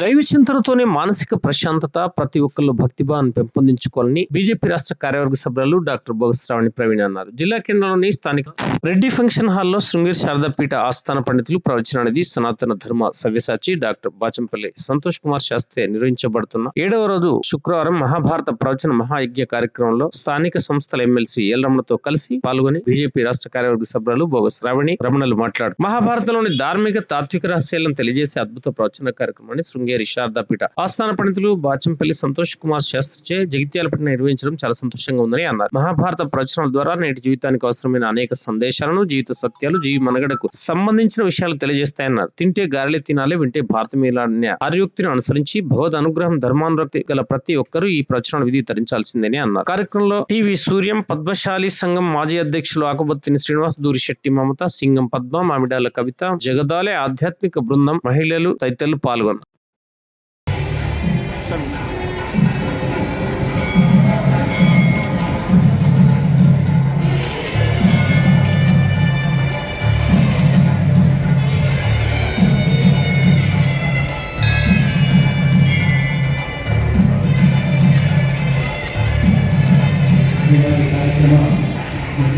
దైవ చింతనతోనే మానసిక ప్రశాంతత ప్రతి ఒక్కళ్ళు భక్తిభావాన్ని పెంపొందించుకోవాలని బీజేపీ రాష్ట్ర కార్యవర్గ సభ్యులు డాక్టర్ బోగశ్రావణి ప్రవీణ్ అన్నారు. జిల్లా కేంద్రంలోని స్థానిక రెడ్డి ఫంక్షన్ హాల్లో శృంగేరి శారదాపీఠ ఆస్థాన పండితులు ప్రవచన అనేది సనాతన ధర్మ సవ్యసాచి డాక్టర్ బాచంపల్లి సంతోష్ కుమార్ శాస్త్రి నిర్వహించబడుతున్న ఏడవ రోజు శుక్రవారం మహాభారత ప్రవచన మహాయజ్ఞ కార్యక్రమంలో స్థానిక సంస్థల ఎమ్మెల్సీ ఎల్ రమణతో కలిసి పాల్గొని బీజేపీ రాష్ట్ర కార్యవర్గ సభ్యులు బోగస్ రావణి రమణలు మాట్లాడు మహాభారతంలోని ధార్మిక తాత్విక రహస్యాలను తెలియజేసే అద్భుత ప్రవచన కార్యక్రమాన్ని శృంగేరి శారదాపీఠ ఆస్థాన పండితులు బాచంపల్లి సంతోష్ కుమార్ శాస్త్రిచే జగిత్యాలపట్ల నిర్వహించడం చాలా సంతోషంగా ఉందని అన్నారు. మహాభారత ప్రచురణల ద్వారా నేటి జీవితానికి అవసరమైన అనేక సందేశాలను జీవిత సత్యాలు జీవి మనగడకు సంబంధించిన విషయాలు తెలియజేస్తాయన్నారు. తింటే గారెలే తినాలి వింటే భారతమేలాన్య ఆర్యోక్తిని అనుసరించి భగవద్ అనుగ్రహం ధర్మానురక్తి గల ప్రతి ఒక్కరూ ఈ ప్రచురణ విధి తరించాల్సిందని అన్నారు. కార్యక్రమంలో టీవీ సూర్యం పద్మశాలి సంఘం మాజీ అధ్యక్షులు ఆకుబత్తిని శ్రీనివాస్ దూరిశెట్టి మమత సింగం పద్మ మామిడాల కవిత జగదాలే ఆధ్యాత్మిక బృందం మహిళలు తదితరులు పాల్గొన్నారు.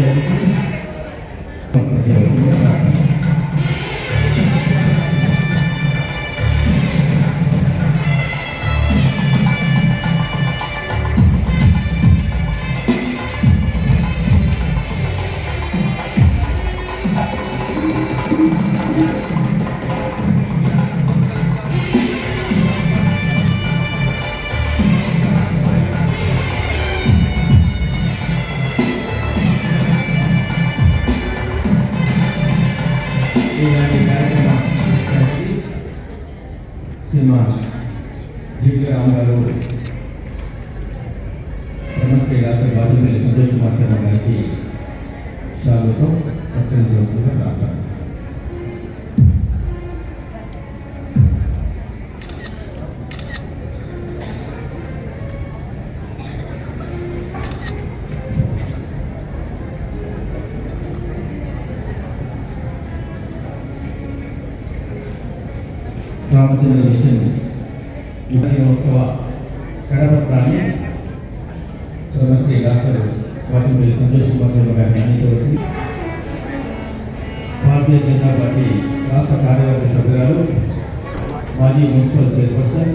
Yeah. And Bharatiya Janata party రాష్ట్ర కార్యవర్గ సభ్యురాలు మాజీ మున్సిపల్ చైర్పర్సన్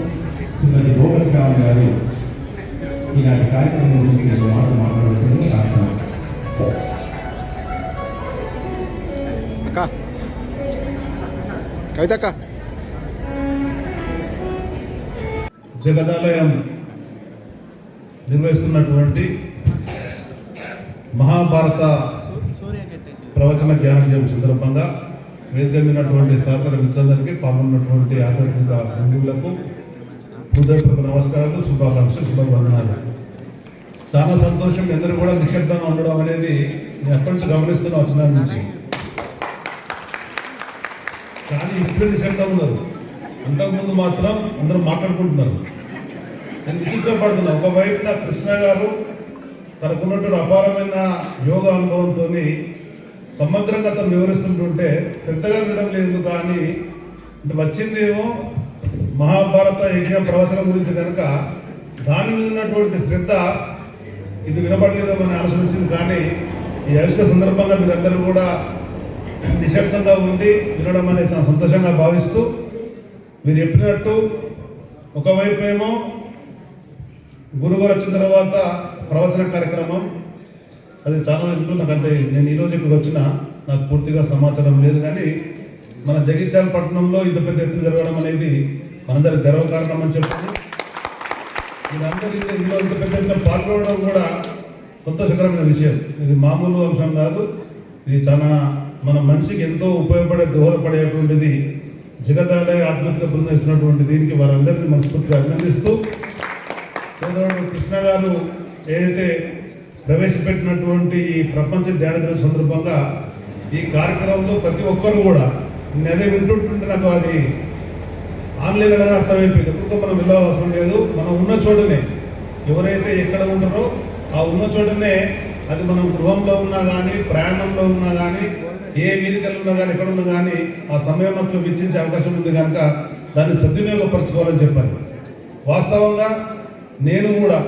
శ్రీమతి భోగస్ రావణ్ గారు ఈనాటి కార్యక్రమం గురించి రెండు మాటలు మాట్లాడవలసింది జగదాలయం నిర్వహిస్తున్నటువంటి మహాభారత ప్రవచన జ్ఞానోదయం సందర్భంగా వేదికమైనటువంటి శాస్త్ర మిత్రులందరికీ పాల్గొన్నటువంటి ఆధ్యాత్మిక బంధువులకు హృదయపూర్వక నమస్కారాలు శుభాకాంక్షలు శుభవందనాలు. చాలా సంతోషం అందరూ కూడా నిశ్శబ్దంగా ఉండడం అనేది నేను ఎప్పటి నుంచి గమనిస్తున్నా వచ్చిన నుంచి. కానీ ఇప్పుడు నిశ్శబ్దం ఉండదు. అంతకుముందు మాత్రం అందరూ మాట్లాడుకుంటున్నారు. నేను విచిత్రపడుతున్నా. ఒకవైపున కృష్ణ గారు తనకున్నటువంటి అపారమైన యోగ అనుభవంతో సమగ్రంగా వివరిస్తుంటుంటే శ్రద్ధగా వినడం లేదు కానీ అంటే వచ్చిందేమో మహాభారత యజ్ఞ ప్రవచనం గురించి కనుక దాని మీద ఉన్నటువంటి శ్రద్ధ ఇది వినపడలేదేమో అని ఆలోచన వచ్చింది. కానీ ఈ ఆవిష్క సందర్భంగా మీరందరూ కూడా నిశ్శబ్దంగా ఉండి వినడం అనేది చాలా సంతోషంగా భావిస్తూ మీరు చెప్పినట్టు ఒకవైపు ఏమో గురుగారు వచ్చిన తర్వాత ప్రవచన కార్యక్రమం అది చాలా ఇంట్లో నాకు నేను ఈరోజు ఇక్కడికి వచ్చిన నాకు పూర్తిగా సమాచారం లేదు కానీ మన జగిత్యాల పట్టణంలో ఇంత పెద్ద ఎత్తున జరగడం అనేది మనందరి గర్వకారణం అని చెప్తుంది మీరందరూ ఇందులో ఇంత పెద్ద ఎత్తున పాల్గొనడం కూడా సంతోషకరమైన విషయం. ఇది మామూలు అంశం కాదు. ఇది చాలా మన మనిషికి ఎంతో ఉపయోగపడే దోహదపడేటువంటిది జగదాలయ ఆత్మహత్య బృందం ఇస్తున్నటువంటి దీనికి వారందరినీ మనస్ఫూర్తిగా అభినందిస్తూ. చంద్రబాబు కృష్ణ గారు ఏదైతే ప్రవేశపెట్టినటువంటి ఈ ప్రపంచ ధ్యాన దిన సందర్భంగా ఈ కార్యక్రమంలో ప్రతి ఒక్కరు కూడా నేను అదే వింటుంటుంటే నాకు అది ఆన్లైన్ అనేది అర్థమైపోయింది. ఎప్పుడు మనం వెళ్ళవసరం లేదు. మనం ఉన్న చోటనే ఎవరైతే ఎక్కడ ఉంటారో ఆ ఉన్న చోటనే అది మనం గృహంలో ఉన్నా కానీ ప్రయాణంలో ఉన్నా కానీ ఏ వేదికలు ఉన్నా కానీ ఎక్కడ ఉన్నా కానీ ఆ సమయం మాత్రం వెచ్చించే అవకాశం ఉంది కనుక దాన్ని సద్వినియోగపరచుకోవాలని చెప్పాను. వాస్తవంగా నేను కూడా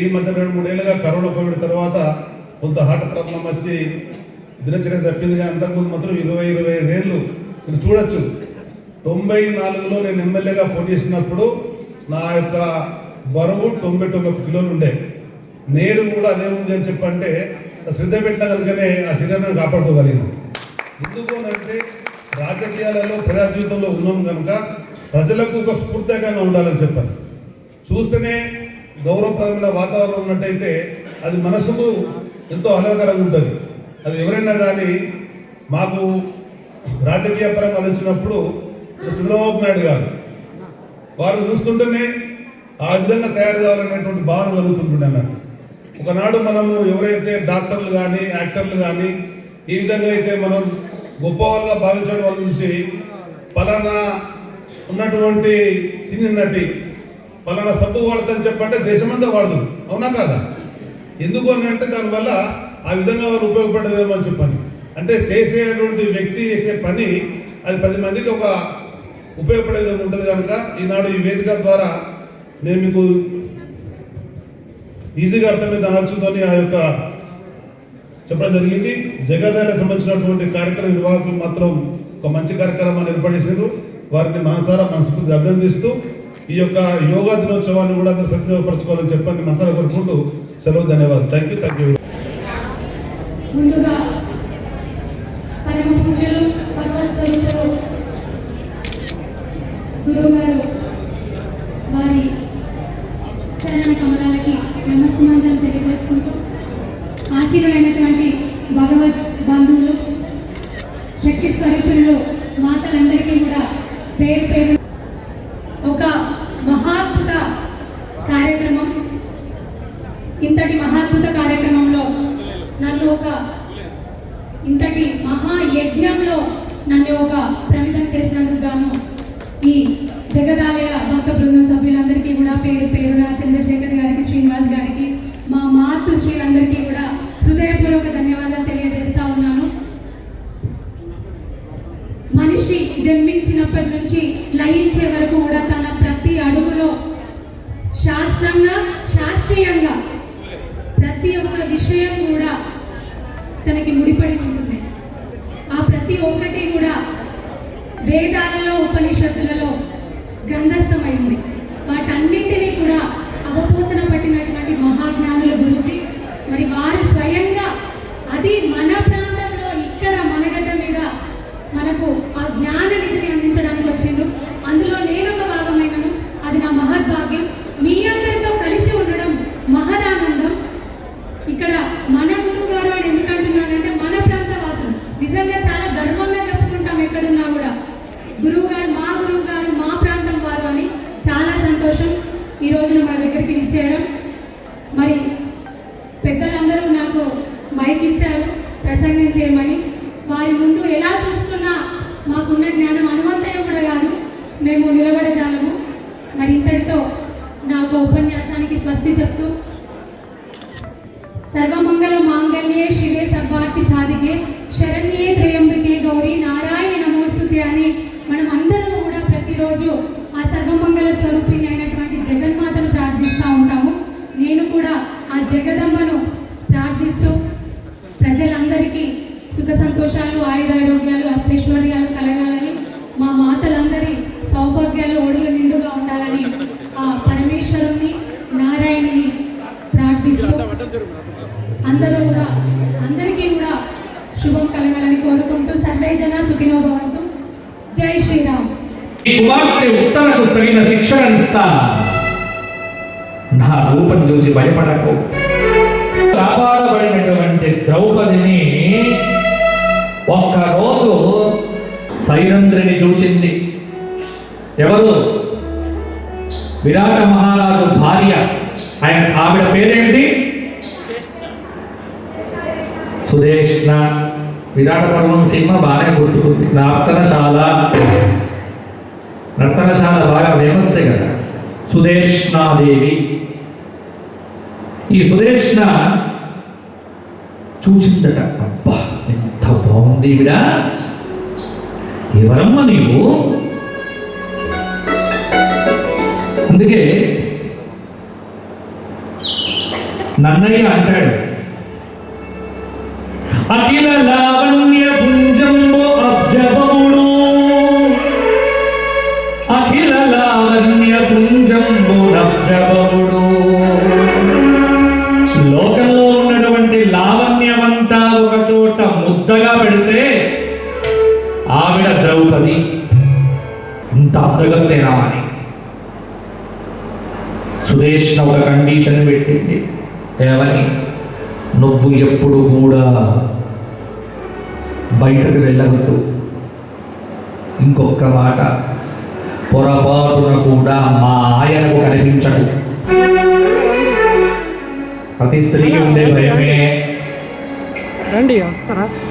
ఈ మధ్య రెండు మూడేళ్ళుగా కరోనా కోవిడ్ తర్వాత కొంత హార్ట్ ప్రాబ్లం వచ్చి దినచర్య తప్పింది కానీ అంతకుముందు మాత్రం ఇరవై ఇరవై ఐదేళ్ళు మీరు చూడొచ్చు. తొంభై నాలుగులో నేను ఎమ్మెల్యేగా పోటీ చేసినప్పుడు నా యొక్క బరువు తొంభై తొమ్మిది కిలోలు ఉండే. నేడు కూడా అదే ఉంది అని చెప్పంటే శ్రద్ధ పెట్టిన కనుకనే ఆ శరీరాన్ని కాపాడుకోగలిగింది ఎందుకు అంటే రాజకీయాలలో ప్రజా జీవితంలో ఉన్నాం కనుక ప్రజలకు ఒక స్ఫూర్తికంగా ఉండాలని చెప్పాలి. చూస్తేనే గౌరవప్రదమైన వాతావరణం ఉన్నట్టయితే అది మనసుకు ఎంతో ఆహ్లాదకరంగా ఉంటుంది. అది ఎవరైనా కానీ మాకు రాజకీయ పరంగా ఆలోచించినప్పుడు చంద్రబాబు నాయుడు గారు వారు చూస్తుంటేనే ఆ విధంగా తయారు కావాలనేటువంటి భావన కలుగుతుంటుండే అన్నట్టు. ఒకనాడు మనము ఎవరైతే డాక్టర్లు కానీ యాక్టర్లు కానీ ఈ విధంగా అయితే మనం గొప్పవాళ్ళుగా భావించడం వల్ల చూసి పలానా ఉన్నటువంటి సినీ నటి పలానా సబ్బు వాడతని చెప్పంటే దేశమంతా వాడదు. అవునా కాదా? ఎందుకు అని అంటే దానివల్ల ఆ విధంగా వాళ్ళు ఉపయోగపడేదేమో అని చెప్పని. అంటే చేసేటువంటి వ్యక్తి చేసే పని అది పది మందికి ఒక ఉపయోగపడేది ఉంటుంది కనుక ఈనాడు ఈ వేదిక ద్వారా నేను మీకు ఈజీగా అర్థమైంది అనర్చుతోని ఆ యొక్క చెప్పడం జరిగింది. జగదానికి సంబంధించినటువంటి కార్యక్రమ నిర్వాహకులు మాత్రం ఒక మంచి కార్యక్రమాన్ని ఏర్పడేసారు వారిని మనసారా మనస్ఫూర్తి అభినందిస్తూ ఈ యొక్క యోగా దినోత్సవాన్ని కూడా అందరూ సద్వినియోగపరచుకోవాలని చెప్పని మనసారా కోరుకుంటూ సెలవు ధన్యవాదాలు. థ్యాంక్ యూ థ్యాంక్ యూ శ్రీలందరికీ కూడా హృదయపూర్వక ధన్యవాదాలు తెలియజేస్తా ఉన్నాను. మనిషి జన్మించినప్పటి నుంచి లయించే వరకు కూడా తన ప్రతి అడుగులో శాస్త్రంగా శాస్త్రీయంగా ప్రతి ఒక్క విషయం కూడా తనకి ముడిపడి ఉంటుంది. ఆ ప్రతి ఒక్కటి కూడా వేదాలలో ఉపనిషత్తులలో గ్రంథస్థమైంది వాటన్నింటినీ కూడా అవపోసన పట్టినటువంటి మహాజ్ఞానుల గురించి మరి వారు స్వయంగా అది మన ప్రాంతంలో ఇక్కడ మనగడ్డ మీద మనకు ఆ జ్ఞాన నిధిని అందించడానికి వచ్చిండు అందులో నేను ఒక భాగమైనను అది నా మహద్భాగ్యం మీ అందరితో కలిసి ఉండడం మహదానందం ఇక్కడ మన గురువు గారు అని ఎందుకు అంటున్నానంటే మన ప్రాంత వాసులు నిజంగా చాలా గర్వంగా చెప్పుకుంటాం ఎక్కడున్నా కూడా గురువు గారు మా గురువు గారు మా ప్రాంతం వారు అని చాలా సంతోషం ఈ రోజున మా దగ్గరికి ఇచ్చేయడం మరి పెద్దలందరూ నాకు మైక్ ఇచ్చారు ప్రసంగం చేయమని వారి ముందు ఎలా చూసుకున్నా మాకున్న జ్ఞానం అనువంతయం కూడా కాదు మేము నిలబడజాలము మరి ఇంతటితో నా ఒక ఉపన్యాసానికి స్వస్తి చెప్తూ సర్వమంగళ మాంగళ్యే శివే సర్వార్థి సాధికే శరణ్యే త్రయంబికే గౌరీ నారాయణ నమోస్తుతే అని మనం అందరం రోజు ఆ సర్వమంగళ స్వరూపిణి అయినటువంటి జగన్మాతను ప్రార్థిస్తూ ఉంటాము. నేను కూడా ఆ జగదమ్మను ప్రార్థిస్తూ ప్రజలందరికీ సుఖ సంతోషాలు ఆయురారోగ్యాలు అష్టైశ్వర్యాలు కలగాలని మా మాతలందరి సౌభాగ్యాలు ఓడులు నిండుగా ఉండాలని ఆ పరమేశ్వరుణ్ణి నారాయణుని ప్రార్థిస్తూ అందరూ కూడా అందరికీ కూడా శుభం కలగాలని కోరుకుంటూ సర్వే జన సుఖినోభవంతు జై శ్రీరామ్. కుమార్తె ఉత్తరకు తగిన శిక్షణనిస్తా నా రూపం చూసి భయపడకు. కాపాడబడినటువంటి ద్రౌపదిని ఒక్కరోజు సైరంధ్రిని చూసింది ఎవరు? విరాట మహారాజు భార్య. ఆయన ఆవిడ పేరేంటి? సుదేష్ణ విరాట పర్వం సినిమా బాగానే గుర్తుకుంది. నర్తనశాల రత్నశాల బాగా ఫేమస్ కదా. సుదేష్ణాదేవి ఈ సుదేష్ణ చూసిందట అబ్బా ఎంత బాగుంది ఈవిడ. ఎవరమ్మ నీవు? అందుకే నన్నయ్య అంటాడు అఖిల లావణ్య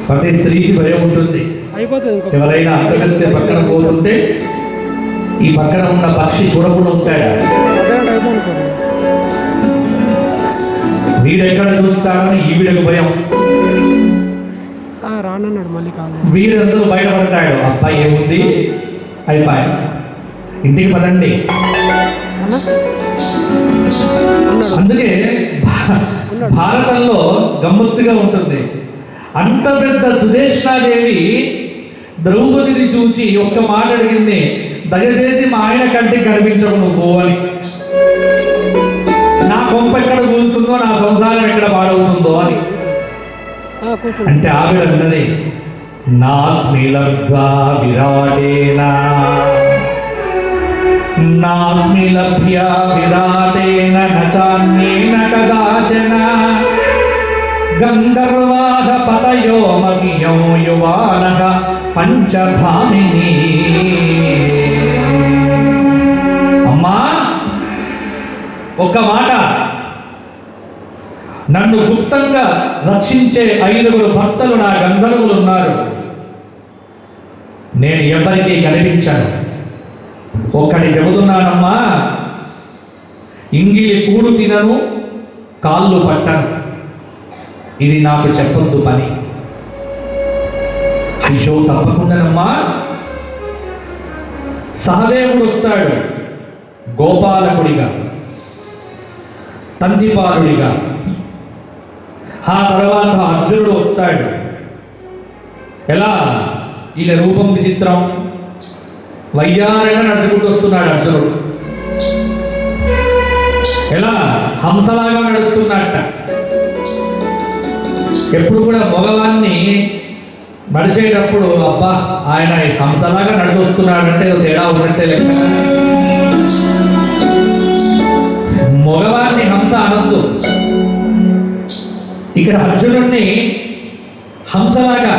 ప్రతి స్త్రీకి భయం ఉంటుంది. ఎవరైనా అర్థగలిస్తే పక్కన పోతుంటే ఈ పక్కన ఉన్న పక్షి చూడకుండా ఉంటాడా. వీడెక్కడ చూస్తాడని ఈవిడకు భయం. రానన్నాడు మళ్ళీ కాదు వీడందరూ బయటపడతాడు. అబ్బాయి ఏముంది? అయిపోయి. ఇంటికి పదండి. అందుకే భారతంలో గమ్మత్తుగా ఉంటుంది. అంత పెద్ద సుదేష్ణాదేవి ద్రౌపదిని చూచి ఒక్క మాట అడిగింది దయచేసి మా ఆయన కంటికి కనిపించకు నువ్వు అని నా కొంప ఎక్కడ కూలుతుందో నా సంసారం ఎక్కడ పాడవుతుందో అని. అంటే ఆవిడ అన్నది నాస్మి లబ్ధ్వా విరాటేనా? నాస్మి లభ్యా విరాటేన? నచాన్యేన కదాచన? గంధర్వాహ పతయో మగియో యువానః పంచధామిని. అమ్మా ఒక మాట. నన్ను గుప్తంగా రక్షించే ఐదుగురు భక్తులు నా గంధర్వులు ఉన్నారు. నేను ఎవరికీ కనిపించాను. ఒక్కడి చెబుతున్నానమ్మా. ఇంగిలి కూడు తినను కాళ్ళు పట్టను. ఇది నాకు చెప్పొద్దు పని. అయ్యో తప్పకుండానమ్మా. సహదేవుడు వస్తాడు. గోపాలకుడిగా. తంతిపాలుడిగా ఆ తర్వాత అర్జునుడు వస్తాడు. ఎలా? ఈయన రూపం విచిత్రం. వయ్యారంగా నడుచుకుంటూ వస్తున్నాడు అర్జునుడు. ఎలా? హంసలాగా నడుస్తున్నాడట. ఎప్పుడు కూడా మగవాన్ని నడిచేటప్పుడు అబ్బా ఆయన హంసలాగా నడిచొస్తున్నాడంటే తేడా ఉన్నట్టే లెక్క మగవాన్ని హంస అనొద్దు. ఇక్కడ అర్జునుడిని హంసలాగా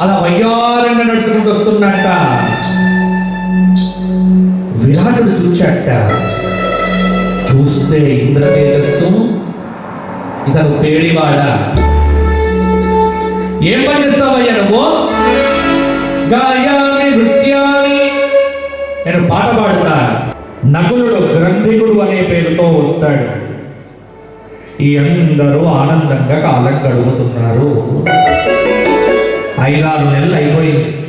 అలా వయ్యారంగా నడుచుకుంటూ వస్తున్నట్ట విరాటుడు చూచాట చూస్తే ఇంద్ర తేజస్సు ఇతను పేడివాడ? ఏం పని చేస్తావయ్యా నువ్వు? గాయామి నృత్యామి నేను పాట పాడుతా. నకులుడు గ్రంథికుడు అనే పేరుతో వస్తాడు. ఈ అందరూ ఆనందంగా కాలం గడుపుతున్నారు. ఐదారు నెలలు అయిపోయింది.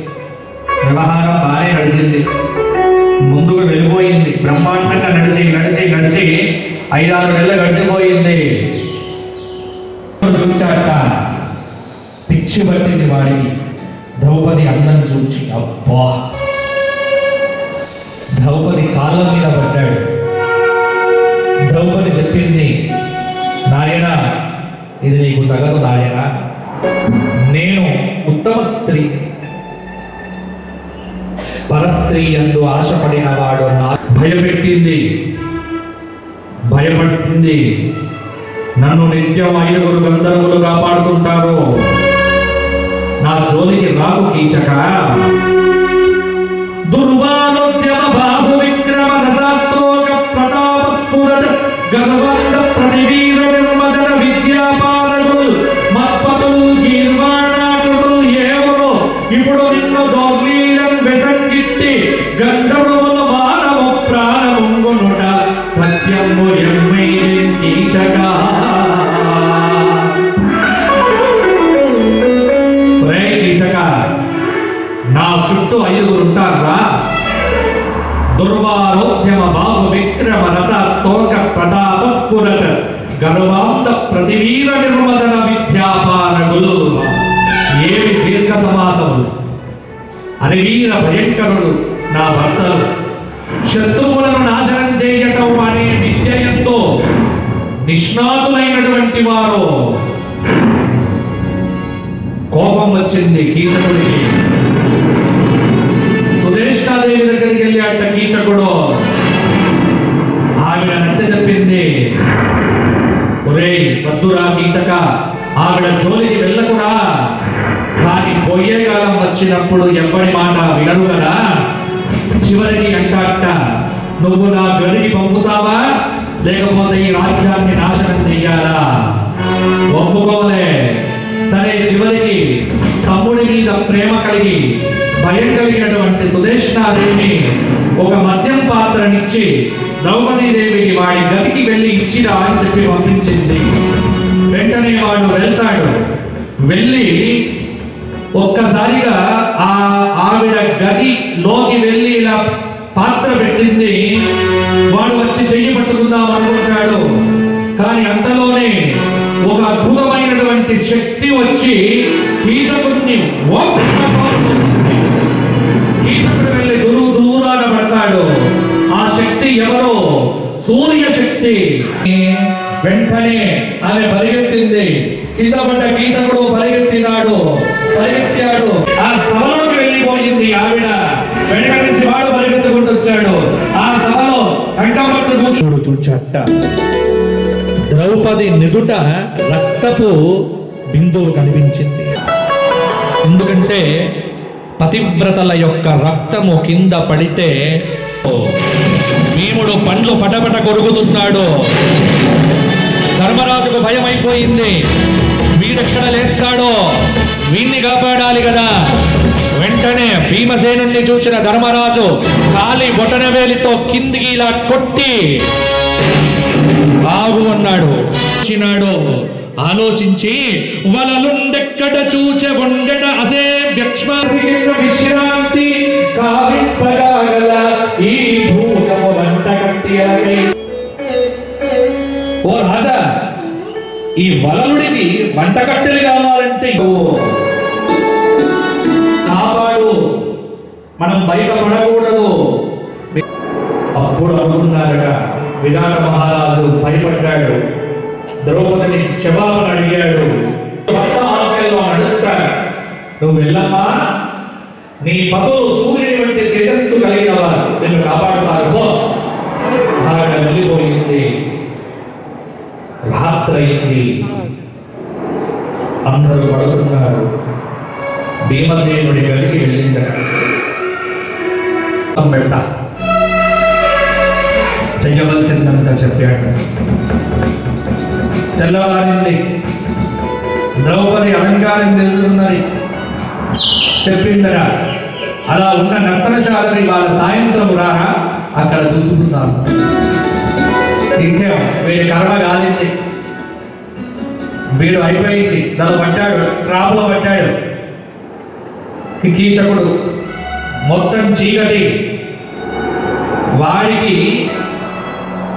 వ్యవహారం బాగానే నడిచింది. ముందుకు వెళ్ళిపోయింది. బ్రహ్మాండంగా నడిచి నడిచి నడిచి ఐదారు నెలలు గడిచిపోయింది. చూచాట పిచ్చి పట్టింది వాడికి ద్రౌపది అందం చూచి అబ్బా! ద్రౌపది కాళ్ళ మీద పడ్డాడు. ద్రౌపది చెప్పింది నాయన ఇది నీకు తగదు నాయన. నేను ఉత్తమ స్త్రీ. పరస్త్రీ అందు ఆశపడిన వాడు నా భయపెట్టింది. భయపడుతుంది. నన్ను నిత్యం ఐదుగురు గంధర్వులు కాపాడుతుంటారు. జోలికి రాకు కీచక దుర్వాలోద్యమ బాహు విక్రమ రసాస్తోక ప్రతాప స్ఫురత గర్వంగ శత్రువులను నాశనం చేయటం అనే విద్య ఎంతో నిష్ణాతులైనటువంటి వారు. కోపం వచ్చింది కీచకుడికి. సుదేష్ణాదేవి దగ్గరికి వెళ్ళి అంట కీచకుడు ఆవిడ నచ్చ చెప్పింది ఒరే వద్దురా కీచక ఆవిడ జోలికి వెళ్ళకురా. కానీ పోయే కాలం వచ్చినప్పుడు ఎవరి మాట వినరు కదా. చివరికి అంటాట నువ్వు నా గడికి పంపుతావా? లేకపోతే ఈ రాజ్యాన్ని నాశనం చెయ్యాలా? ఒప్పుకోలే. సరే చివరికి తమ్ముడి మీద ప్రేమ కలిగి భయం కలిగినటువంటి సుదేష్ణాదేవిని ఒక మద్యం పాత్రనిచ్చి ద్రౌపదీదేవికి వాడి గదికి వెళ్ళి ఇచ్చిరా అని చెప్పి పంపించింది. వెంటనే వాడు వెళ్తాడు. వెళ్ళి ఒక్కసారిగా ఆ ఆవిడ గదిలోకి వెళ్ళి ఇలా పాత్ర పెట్టింది. వాడు వచ్చి చెయ్యి పట్టుకుందాం అనుకుంటాడు కానీ అంతలోనే ఒక అద్భుతమైనటువంటి శక్తి వచ్చి కీచకుడిని కీచకుడు వెళ్ళి దూరు దూరాన పడతాడు. ఆ శక్తి ఎవరో? సూర్య శక్తి వెంటనే ఆమె పరిగెత్తింది. కింద పడ్డ కీచకుడు పరిగెత్తినాడు. పరిగెత్తాడు. ఆ సభలోకి వెళ్ళిపోయింది ఆవిడ. వెనక నుంచి వాడు పరిగెత్తుకుంటూ వచ్చాడు. ఆ సభలో కంటపట్టు కూర్చుడు చూచట్ట ద్రౌపది నిదుట రక్తపు బిందువు కనిపించింది. ఎందుకంటే పతివ్రతల యొక్క రక్తము కింద పడితే భీముడు పండ్లు పటపట కొరుకుతున్నాడు. ధర్మరాజుకు భయం అయిపోయింది వీడెక్కడ లేస్తాడో? వీణ్ణి కాపాడాలి కదా. వెంటనే భీమసేనుణ్ణి చూసిన ధర్మరాజు కాలి బొటనవేలితో కిందికి ఇలా కొట్టి బాగు అన్నాడు. ఆలోచించి వలలుండెక్కడ చూచె ఉండెడ అసే విశ్రాంతి ఈ భూషము వంట ఓ రాజా ఈ వలలుడికి వంట కట్టెలు కావాలంటే మనం భయపడకూడదు అప్పుడు అనుకున్నారట విరాట మహారాజు భయపడ్డాడు. ద్రౌపదిని క్షమాపణ అడిగాడు. భర్త నడుస్తాడు నువ్వు వెళ్ళమ్మా. నీ పదవు సూర్యుని వంటి తేజస్సు కలిగిన వారు నిన్ను కాపాడుతారు. ఆవిడ వెళ్ళిపోయింది. రాత్రి అయింది. అందరూ పడుతున్నారు భీమసేనుడి గదికి వెళ్ళిందట. పెడతా. చెయ్యవలసిందంతా చెప్పాడు. తెల్లవారింది. ద్రౌపది అలంకారం చేస్తున్నది. చెప్పిందరా. అలా ఉన్న నర్తనశాలని వాళ్ళ సాయంత్రం రారా అక్కడ చూసుకుంటాను ఇంకేం వీడి కర్మ కాలింది వీడు అయిపోయింది. దాని పట్టాడు ట్రాపులో పట్టాడు. కీచకుడు మొత్తం చీకటి వాడికి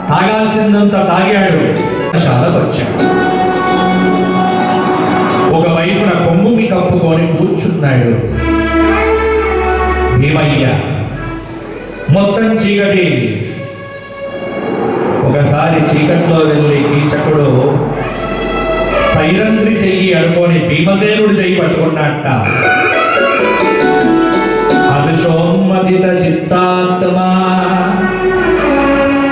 తాగాల్సిందంత తాగాడు. శాలకు వచ్చాడు. ఒకవైపున కొమ్ముని కప్పుకొని కూర్చున్నాడు. భీమయ్య మొత్తం చీకటి. ఒకసారి చీకట్లో వెళ్ళి కీచకుడు సైరంధ్రి చెయ్యి అనుకొని భీమసేనుడు చెయ్యి పట్టుకున్నట్ట. అభిషోన్మదిత చిత్తాత్మా.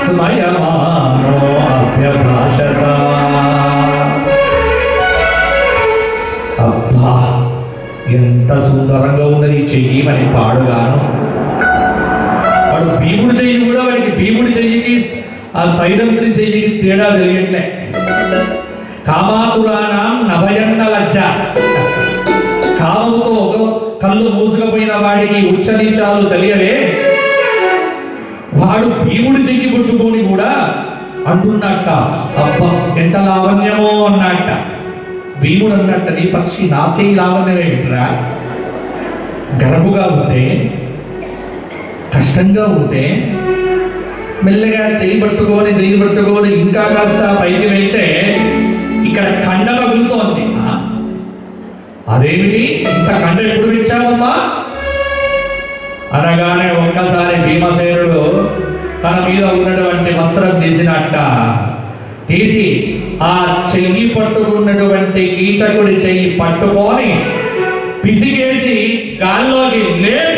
స్మయమానో అభ్యభాషత. అబ్బా ఎంత సుందరంగా ఉన్నది ఈ చెయ్యి మరి పాడుగాను. వాడు భీముడు చెయ్యి కూడా వాడికి భీముడి చెయ్యికి ఆ సైరంత్రి చెయ్యికి తేడా తెలియట్లే. కామాపురాణం నభయన్న లజ్జ. కళ్ళు మూసుకుపోయిన వాడికి ఉచ్చనీచాలు తెలియవే. వాడు భీముడు చెయ్యి పుట్టుకొని కూడా అంటున్నట్ట అబ్బా ఎంత లావణ్యమో అన్నట్ట భీముడు అన్నట్ట నీ పక్షి నా చెయ్యి లావణ్యమేమిట్రా? గర్భుగా ఉంటే కష్టంగా ఉంటే మెల్లగా చేయి పట్టుకొని చెయ్యి పట్టుకొని ఇంకా కాస్త పైకి వెళ్తే ఇక్కడ కండ తగులుతోంది ఆ? అదేమిటి? ఇంతకంటే ఎప్పుడు ఇచ్చావమ్మా అనగానే ఒక్కసారి భీమసేనుడు తన మీద ఉన్నటువంటి వస్త్రం తీసినట్ట. తీసి ఆ చెయ్యి పట్టుకున్నటువంటి కీచకుడి చెయ్యి పట్టుకొని పిసిగేసి గాల్లోకి లేదు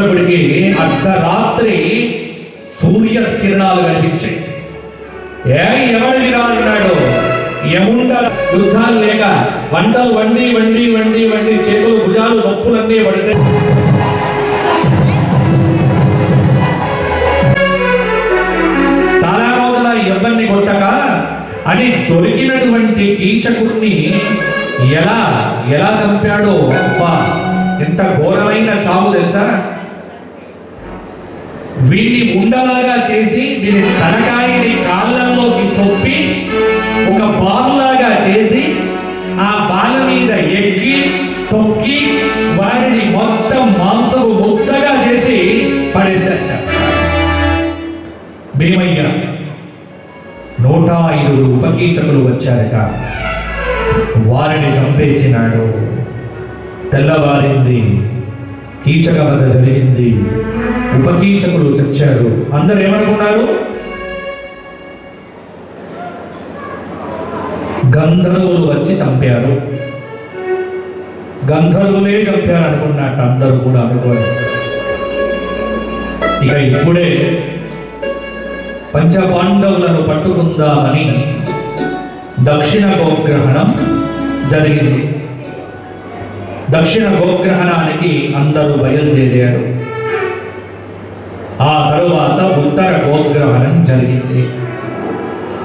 చూసినప్పటికీ అర్ధరాత్రి సూర్య కిరణాలు కనిపించాయి. ఏ ఎవడు వినాలన్నాడు ఎముండ యుద్ధాలు లేక వంటలు వండి వండి వండి వండి చేతులు భుజాలు నొప్పులన్నీ పడితే చాలా రోజుల ఎవరిని కొట్టక అని దొరికినటువంటి కీచకుడిని ఎలా ఎలా చంపాడో? అబ్బా ఎంత ఘోరమైన చావు తెలుసా? వీడిని ఉండలాగా చేసి వీడి తలకాయని కాళ్ళల్లోకి చొప్పి ఒక బాలులాగా చేసి ఆ బాల మీద ఎక్కి తొక్కి వాడిని మొత్తం మాంసపు ముద్దగా చేసి పడేశాట భీమయ్య నూట ఐదుగురు ఉపకీచకులు వచ్చారట. వారిని చంపేసినాడు. తెల్లవారింది కీచక జరిగింది ఉపకీచకులు చచ్చారు అందరు ఏమనుకున్నారు గంధర్వులు వచ్చి చంపారు. గంధర్వులే చంపారు అనుకున్నట్టు అందరూ కూడా అనుకోరు. ఇక ఇప్పుడే పంచపాండవులను పట్టుకుందామని దక్షిణ గోగ్రహణం జరిగింది. దక్షిణ గోగ్రహణానికి అందరూ బయలుదేరారు. ఆ తరువాత ఉత్తర గోగ్రహణం జరిగింది.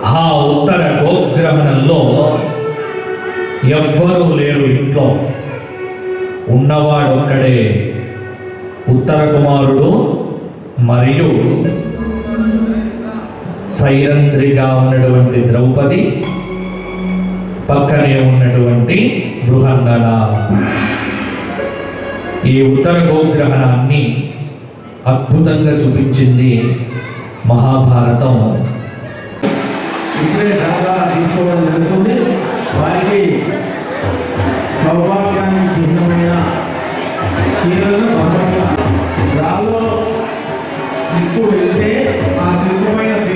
ఆ ఉత్తర గోగ్రహణంలో ఎవ్వరూ లేరు ఇంట్లో. ఉన్నవాడొక్కడే. ఉత్తర కుమారుడు మరియు సైరంధ్రిగా ఉన్నటువంటి ద్రౌపది పక్కనే ఉన్నటువంటి బృహంగళ. ఈ ఉత్తర గోగ్రహణాన్ని అద్భుతంగా చూపించింది మహాభారతం. ఇప్పుడే దాదా తీసుకోవడం జరుగుతుంది. వారికి సౌభాగ్యానికి చిహ్నమైన చీరలను బహుమతిగా వెళ్తే ఆ వెళ్ళి